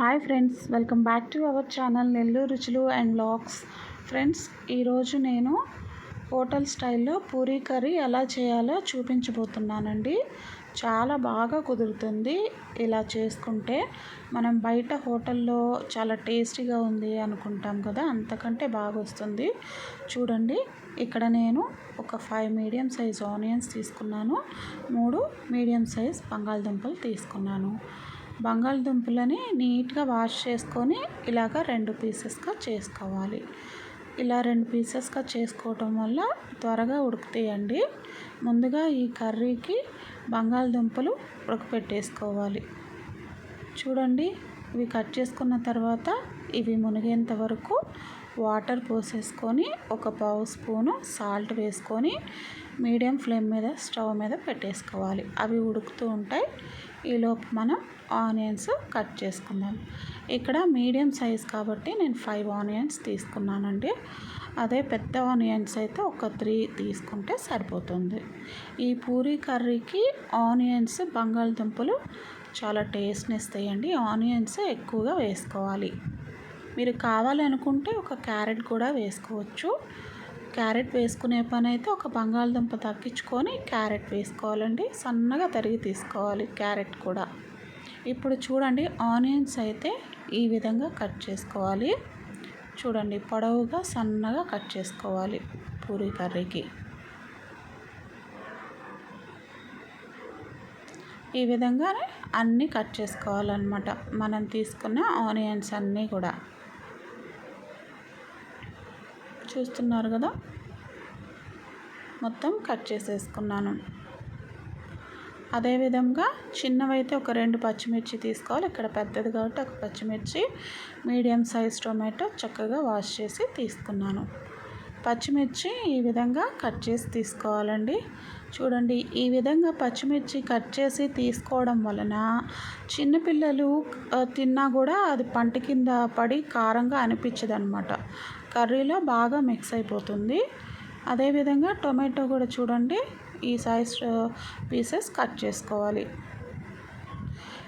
Hi friends welcome back to our channel Nellore రుచులు and blogs. Friends ఈరోజు నేను hotel స్టైల్లో పూరీ కర్రీ ఎలా చేయాలో చూపించబోతున్నానండి. చాలా బాగా కుదురుతుంది ఇలా చేసుకుంటే. మనం బయట హోటల్లో చాలా టేస్టీగా ఉంది అనుకుంటాం కదా అంతకంటే బాగా వస్తుంది. చూడండి ఇక్కడ నేను ఒక ఫైవ్ మీడియం సైజ్ ఆనియన్స్ తీసుకున్నాను. మూడు మీడియం సైజ్ బంగాళదుంపలు తీసుకున్నాను. బంగాళదుంపలని నీట్గా వాష్ చేసుకొని ఇలాగ రెండు పీసెస్గా చేసుకోవాలి. ఇలా రెండు పీసెస్గా చేసుకోవటం వల్ల త్వరగా ఉడుకుతాయండి. ముందుగా ఈ కర్రీకి బంగాళదుంపలు ఉడకపెట్టేసుకోవాలి. చూడండి ఇవి కట్ చేసుకున్న తర్వాత ఇవి మునిగేంత వరకు వాటర్ పోసేసుకొని ఒక పావు స్పూను సాల్ట్ వేసుకొని మీడియం ఫ్లేమ్ మీద స్టవ్ మీద పెట్టేసుకోవాలి. అవి ఉడుకుతూ ఉంటాయి. ఈలోపు మనం ఆనియన్స్ కట్ చేసుకుందాం. ఇక్కడ మీడియం సైజ్ కాబట్టి నేను ఫైవ్ ఆనియన్స్ తీసుకున్నానండి. అదే పెద్ద ఆనియన్స్ అయితే ఒక త్రీ తీసుకుంటే సరిపోతుంది. ఈ పూరీ కర్రీకి ఆనియన్స్ బంగాళదుంపలు చాలా టేస్ట్ని ఇస్తాయండి. ఆనియన్స్ ఎక్కువగా వేసుకోవాలి. మీరు కావాలనుకుంటే ఒక క్యారెట్ కూడా వేసుకోవచ్చు. క్యారెట్ వేసుకునే పని అయితే ఒక బంగాళదుంప తగ్గించుకొని క్యారెట్ వేసుకోవాలండి. సన్నగా తరిగి తీసుకోవాలి క్యారెట్ కూడా. ఇప్పుడు చూడండి ఆనియన్స్ అయితే ఈ విధంగా కట్ చేసుకోవాలి. చూడండి పొడవుగా సన్నగా కట్ చేసుకోవాలి పూరి కర్రీకి. ఈ విధంగానే అన్నీ కట్ చేసుకోవాలన్నమాట. మనం తీసుకున్న ఆనియన్స్ అన్నీ కూడా. చూస్తున్నారు కదా? మొత్తం కట్ చేసేసుకున్నాను. అదేవిధంగా చిన్నవైతే ఒక రెండు పచ్చిమిర్చి తీసుకోవాలి. ఇక్కడ పెద్దది కాబట్టి ఒక పచ్చిమిర్చి మీడియం సైజ్ టొమాటో చక్కగా వాష్ చేసి తీసుకున్నాను. పచ్చిమిర్చి ఈ విధంగా కట్ చేసి తీసుకోవాలండి. చూడండి ఈ విధంగా పచ్చిమిర్చి కట్ చేసి తీసుకోవడం వలన చిన్నపిల్లలు తిన్నా కూడా అది పంట కింద పడి కారంగా అనిపించదు అనమాట కర్రీలో బాగా మిక్స్ అయిపోతుంది. అదేవిధంగా టొమాటో కూడా చూడండి ఈ సైజ్ పీసెస్ కట్ చేసుకోవాలి.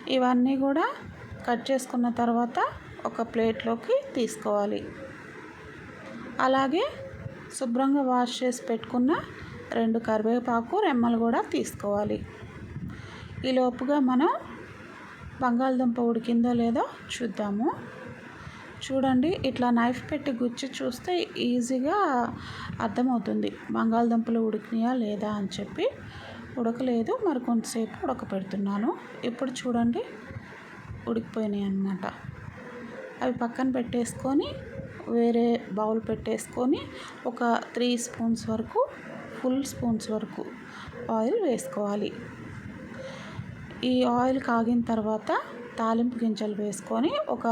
ఇవన్నీ కూడా కట్ చేసుకున్న తర్వాత ఒక ప్లేట్లోకి తీసుకోవాలి. అలాగే శుభ్రంగా వాష్ చేసి పెట్టుకున్న రెండు కరివేపాకు రెమ్మలు కూడా తీసుకోవాలి. ఈ లోపుగా మనం బంగాళదుంప ఉడికిందో లేదో చూద్దాము. చూడండి ఇట్లా నైఫ్ పెట్టి గుచ్చి చూస్తే ఈజీగా అర్థమవుతుంది. బంగాళదుంపలు ఉడికినాయా లేదా అని చెప్పి ఉడకలేదు. మరి కొంతసేపు ఉడకపెడుతున్నాను. ఇప్పుడు చూడండి ఉడికిపోయినాయి అన్నమాట. అవి పక్కన పెట్టేసుకొని వేరే బౌల్ పెట్టేసుకొని ఒక త్రీ స్పూన్స్ వరకు ఫుల్ స్పూన్స్ వరకు ఆయిల్ వేసుకోవాలి. ఈ ఆయిల్ కాగిన తర్వాత తాలింపు గింజలు వేసుకొని ఒక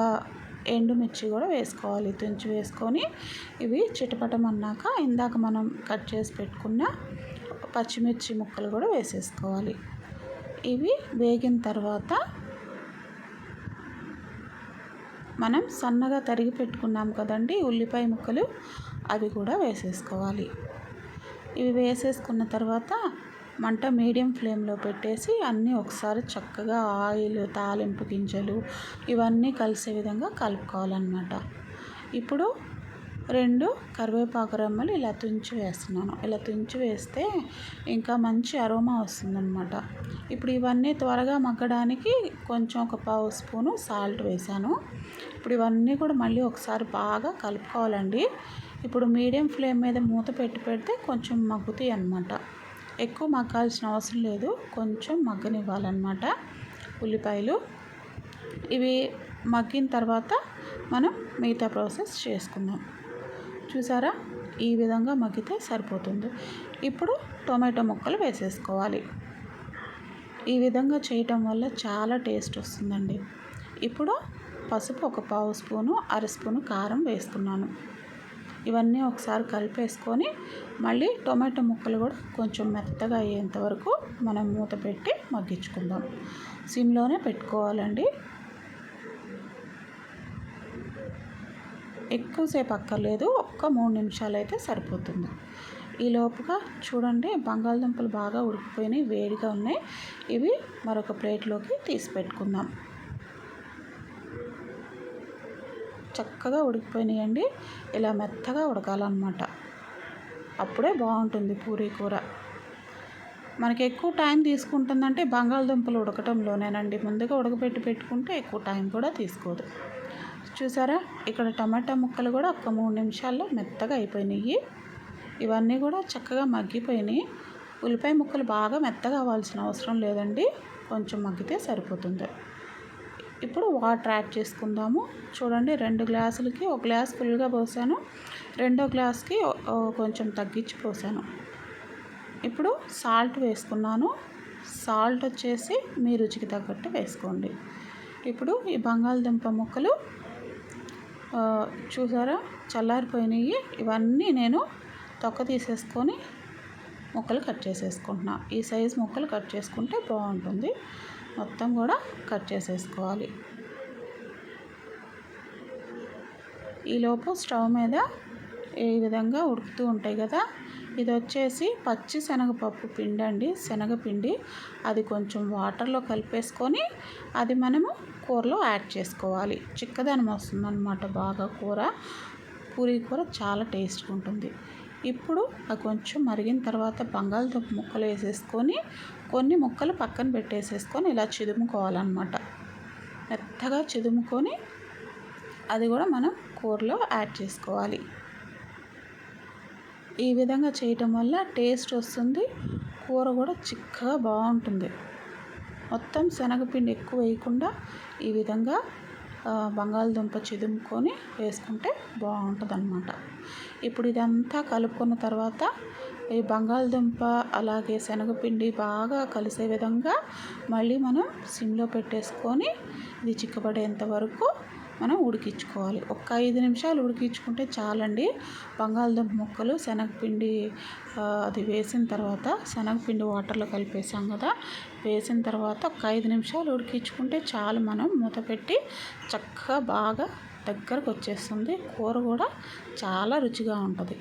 ఎండుమిర్చి కూడా వేసుకోవాలి. తుంచి వేసుకొని ఇవి చిటపటమన్నాక ఇందాక మనం కట్ చేసి పెట్టుకున్న పచ్చిమిర్చి ముక్కలు కూడా వేసేసుకోవాలి. ఇవి వేగిన తర్వాత మనం సన్నగా తరిగి పెట్టుకున్నాం కదండి ఉల్లిపాయ ముక్కలు అవి కూడా వేసేసుకోవాలి. ఇవి వేసేసుకున్న తర్వాత మంట మీడియం ఫ్లేమ్లో పెట్టేసి అన్నీ ఒకసారి చక్కగా ఆయిల్ తాలింపు గింజలు ఇవన్నీ కలిసే విధంగా కలుపుకోవాలన్నమాట. ఇప్పుడు రెండు కరివేపాకు రెమ్మలు ఇలా తుంచి వేస్తున్నాను. ఇలా తుంచి వేస్తే ఇంకా మంచి అరోమా వస్తుందన్నమాట. ఇప్పుడు ఇవన్నీ త్వరగా మగ్గడానికి కొంచెం ఒక పావు స్పూను సాల్ట్ వేసాను. ఇప్పుడు ఇవన్నీ కూడా మళ్ళీ ఒకసారి బాగా కలుపుకోవాలండి. ఇప్పుడు మీడియం ఫ్లేమ్ మీద మూత పెట్టి పెడితే కొంచెం మగ్గుతాయి అన్నమాట. ఎక్కువ మగ్గాల్సిన అవసరం లేదు. కొంచెం మగ్గనివ్వాలన్నమాట ఉల్లిపాయలు. ఇవి మగ్గిన తర్వాత మనం మిగతా ప్రాసెస్ చేసుకుందాం. చూసారా? ఈ విధంగా మగ్గితే సరిపోతుంది. ఇప్పుడు టొమాటో ముక్కలు వేసేసుకోవాలి. ఈ విధంగా చేయటం వల్ల చాలా టేస్ట్ వస్తుందండి. ఇప్పుడు పసుపు ఒక పావు స్పూను అర స్పూను కారం వేసుకున్నాను. ఇవన్నీ ఒకసారి కలిపేసుకొని మళ్ళీ టొమాటో ముక్కలు కూడా కొంచెం మెత్తగా అయ్యేంత వరకు మనం మూత పెట్టి మగ్గించుకుందాం. సిమ్లోనే పెట్టుకోవాలండి. ఎక్కువసేపు అక్కర్లేదు. ఒక్క మూడు నిమిషాలు అయితే సరిపోతుంది. ఈ లోపుగా చూడండి బంగాళదుంపలు బాగా ఉడికిపోయినాయి వేడిగా ఉన్నాయి. ఇవి మరొక ప్లేట్లోకి తీసి పెట్టుకుందాం. చక్కగా ఉడికిపోయినాయండి. ఇలా మెత్తగా ఉడకాలన్నమాట. అప్పుడే బాగుంటుంది పూరీ కూర. మనకి ఎక్కువ టైం తీసుకుంటుందంటే బంగాళదుంపలు ఉడకటంలోనేనండి. ముందుగా ఉడకబెట్టి పెట్టుకుంటే ఎక్కువ టైం కూడా తీసుకోదు. చూసారా? ఇక్కడ టమాటా ముక్కలు కూడా ఒక మూడు నిమిషాల్లో మెత్తగా అయిపోయినాయి. ఇవన్నీ కూడా చక్కగా మగ్గిపోయినాయి. ఉల్లిపాయ ముక్కలు బాగా మెత్తగా అవ్వాల్సిన అవసరం లేదండి. కొంచెం మగ్గితే సరిపోతుంది. ఇప్పుడు వాటర్ యాడ్ చేసుకుందాము. చూడండి రెండు గ్లాసులకి ఒక గ్లాస్ ఫుల్గా పోసాను. రెండో గ్లాస్కి కొంచెం తగ్గించి పోసాను. ఇప్పుడు సాల్ట్ వేసుకున్నాను. సాల్ట్ వచ్చేసి మీ రుచికి తగ్గట్టు వేసుకోండి. ఇప్పుడు ఈ బంగాళదుంప ముక్కలు చూసారా? చల్లారిపోయినాయి. ఇవన్నీ నేను తొక్క తీసేసుకొని ముక్కలు కట్ చేసేసుకుంటున్నా. ఈ సైజ్ ముక్కలు కట్ చేసుకుంటే బాగుంటుంది. మొత్తం కూడా కట్ చేసేసుకోవాలి. ఈలోపు స్టవ్ మీద ఈ విధంగా ఉడుకుతూ ఉంటాయి కదా ఇది వచ్చేసి పచ్చి శనగపప్పు పిండి అండి. శనగపిండి అది కొంచెం వాటర్లో కలిపేసుకొని అది మనము కూరలో యాడ్ చేసుకోవాలి. చిక్కదనం వస్తుందన్నమాట బాగా కూర. పూరీ కూర చాలా టేస్ట్గా ఉంటుంది. ఇప్పుడు అది కొంచెం మరిగిన తర్వాత బంగాళదుంప ముక్కలు వేసేసుకొని కొన్ని ముక్కలు పక్కన పెట్టేసేసుకొని ఇలా చిదుముకోవాలన్నమాట. మెత్తగా చిదుముకొని అది కూడా మనం కూరలో యాడ్ చేసుకోవాలి. ఈ విధంగా చేయటం వల్ల టేస్ట్ వస్తుంది కూర కూడా చిక్కగా బాగుంటుంది. మొత్తం శనగపిండి ఎక్కువ వేయకుండా ఈ విధంగా బంగాళదుంప చిదుముకొని వేసుకుంటే బాగుంటుంది అన్నమాట ఇప్పుడు ఇదంతా కలుపుకున్న తర్వాత ఈ బంగాళదుంప అలాగే శనగపిండి బాగా కలిసే విధంగా మళ్ళీ మనం సిమ్లో పెట్టేసుకొని ఇది చిక్కబడేంత వరకు మనం ఉడికించుకోవాలి. ఒక ఐదు నిమిషాలు ఉడికించుకుంటే చాలండి. బంగాళదుంప ముక్కలు శనగపిండి అది వేసిన తర్వాత శనగపిండి వాటర్లో కలిపేసాం కదా వేసిన తర్వాత ఒక ఐదు నిమిషాలు ఉడికించుకుంటే చాలు మనం మూత పెట్టి చక్కగా బాగా దగ్గరకు వచ్చేస్తుంది. కూర కూడా చాలా రుచిగా ఉంటుంది.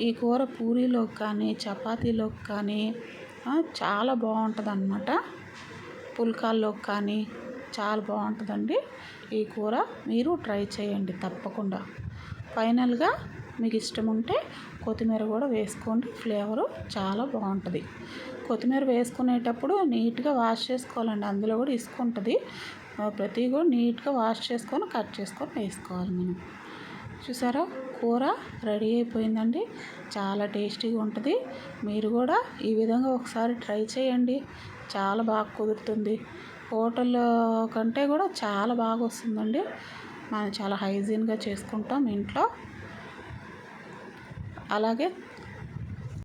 ఈ కూర పూరీలోకి కానీ చపాతీలోకి కానీ చాలా బాగుంటుంది అన్నమాట పుల్కాల్లోకి కానీ చాలా బాగుంటుందండి. ఈ కూర మీరు ట్రై చేయండి తప్పకుండా. ఫైనల్గా మీకు ఇష్టం ఉంటే కొత్తిమీర కూడా వేసుకోండి. ఫ్లేవరు చాలా బాగుంటుంది. కొత్తిమీర వేసుకునేటప్పుడు నీట్గా వాష్ చేసుకోవాలండి. అందులో కూడా ఇసుకుంటుంది. ప్రతి కూడా నీట్గా వాష్ చేసుకొని కట్ చేసుకొని వేసుకోవాలి మనం. చూసారా? కూర రెడీ అయిపోయిందండి. చాలా టేస్టీగా ఉంటుంది. మీరు కూడా ఈ విధంగా ఒకసారి ట్రై చేయండి. చాలా బాగా కుదురుతుంది. హోటల్ కంటే కూడా చాలా బాగా వస్తుందండి. మనం చాలా హైజీన్గా చేసుకుంటాం ఇంట్లో. అలాగే